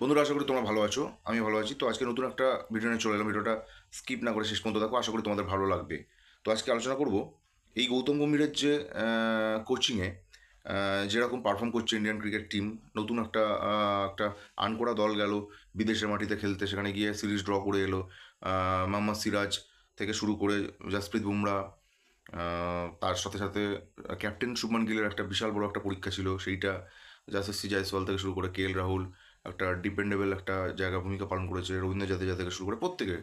বন্ধুরা, আশা করি তোমরা ভালো আছো আমি ভালো আছি। তো আজকে নতুন একটা ভিডিও নিয়ে চলে এলাম। ভিডিওটা স্কিপ না করে শেষ পর্যন্ত দেখো, আশা করি তোমাদের ভালো লাগবে। তো আজকে আলোচনা করব এই গৌতম গম্ভীরের যে কোচিংয়ে যেরকম পারফর্ম করছে ইন্ডিয়ান ক্রিকেট টিম নতুন একটা একটা আনকোড়া দল গেল, বিদেশের মাটিতে খেলতে, সেখানে গিয়ে সিরিজ ড্র করে এলো। মোহাম্মদ সিরাজ থেকে শুরু করে জাসপ্রীত বুমরা তার সাথে সাথে ক্যাপ্টেন শুভমান গিলের একটা বিশাল বড় একটা পরীক্ষা ছিল, সেইটা জাসেসি জয়সওয়াল থেকে শুরু করে কে এল রাহুল একটা ডিপেন্ডেবল একটা জায়গা, ভূমিকা পালন করেছে রবীন্দ্র জাদেজা থেকে শুরু করে প্রত্যেকে।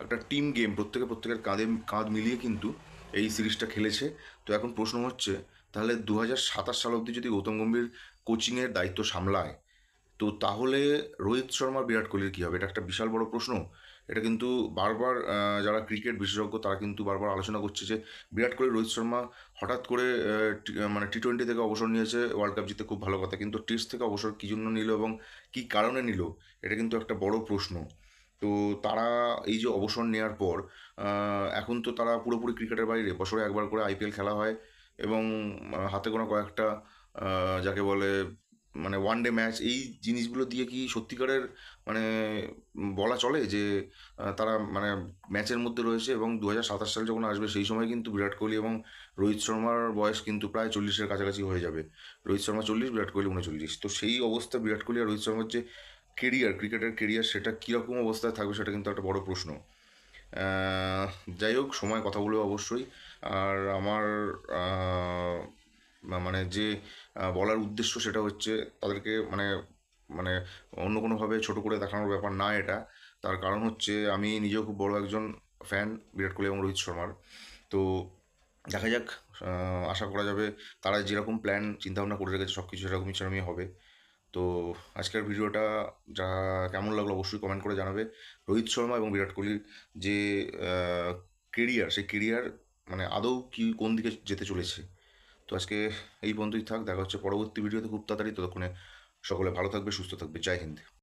একটা টিম গেম প্রত্যেকে, প্রত্যেকের কাঁধে, কাঁধ মিলিয়ে কিন্তু এই সিরিজটা খেলেছে। তো এখন প্রশ্ন হচ্ছে, তাহলে দু হাজার সাতাশ সাল অবধি যদি গৌতম গম্ভীর কোচিংয়ের দায়িত্ব সামলায় তো তাহলে রোহিত শর্মা বিরাট কোহলির কী হবে? এটা একটা বিশাল বড় প্রশ্ন। এটা কিন্তু বারবার যারা ক্রিকেট বিশেষজ্ঞ তারা কিন্তু বারবার আলোচনা করছে যে বিরাট কোহলি, রোহিত শর্মা হঠাৎ করে মানে টি টোয়েন্টি থেকে অবসর নিয়েছে ওয়ার্ল্ড কাপ জিতে খুব ভালো কথা। কিন্তু টেস্ট থেকে অবসর কী জন্য নিল এবং কী কারণে নিল? এটা কিন্তু একটা বড় প্রশ্ন। তো তারা এই যে অবসর নেওয়ার পর এখন তো তারা পুরোপুরি ক্রিকেটের বাইরে। বছরে একবার করে আইপিএল খেলা হয় এবং হাতে গোনা কয়েকটা যাকে বলে মানে ওয়ান ডে ম্যাচ এই জিনিসগুলো দিয়ে কি সত্যিকারের মানে বলা চলে যে তারা মানে ম্যাচের মধ্যে রয়েছে এবং দু হাজার সাতাশ সাল যখন আসবে সেই সময় কিন্তু বিরাট কোহলি এবং রোহিত শর্মার বয়স কিন্তু প্রায় চল্লিশের কাছাকাছি হয়ে যাবে। রোহিত শর্মা চল্লিশ, বিরাট কোহলি উনচল্লিশ। তো সেই অবস্থা বিরাট কোহলি আর রোহিত শর্মার যে কেরিয়ার ক্রিকেটের কেরিয়ার সেটা কীরকম অবস্থায় থাকবে সেটা কিন্তু একটা বড় প্রশ্ন। যাই হোক, সময় কথা বলবে অবশ্যই। আর আমার মানে যে বলার উদ্দেশ্য সেটা হচ্ছে তাদেরকে মানে মানে অন্য কোনোভাবে ছোট করে দেখানোর ব্যাপার না এটা। তার কারণ হচ্ছে আমি নিজেও খুব বড় একজন ফ্যান বিরাট কোহলি এবং রোহিত শর্মার। তো দেখা যাক আশা করা যাবে তারা যেরকম প্ল্যান চিন্তাভাবনা করে রেখেছে সব কিছু সেরকমই সেরকমই হবে। তো আজকের ভিডিওটা যা কেমন লাগল অবশ্যই কমেন্ট করে জানাবে। রোহিত শর্মা এবং বিরাট কোহলির যে কেরিয়ার সেই কেরিয়ার মানে আদৌ কি কোন দিকে যেতে চলেছে? তো আজকে এই বন্ধুই থাক, দেখা হচ্ছে পরবর্তী ভিডিওতে খুব তাড়াতাড়ি, ততক্ষণে সকলে ভালো থাকবে, সুস্থ থাকবে। জয় হিন্দ।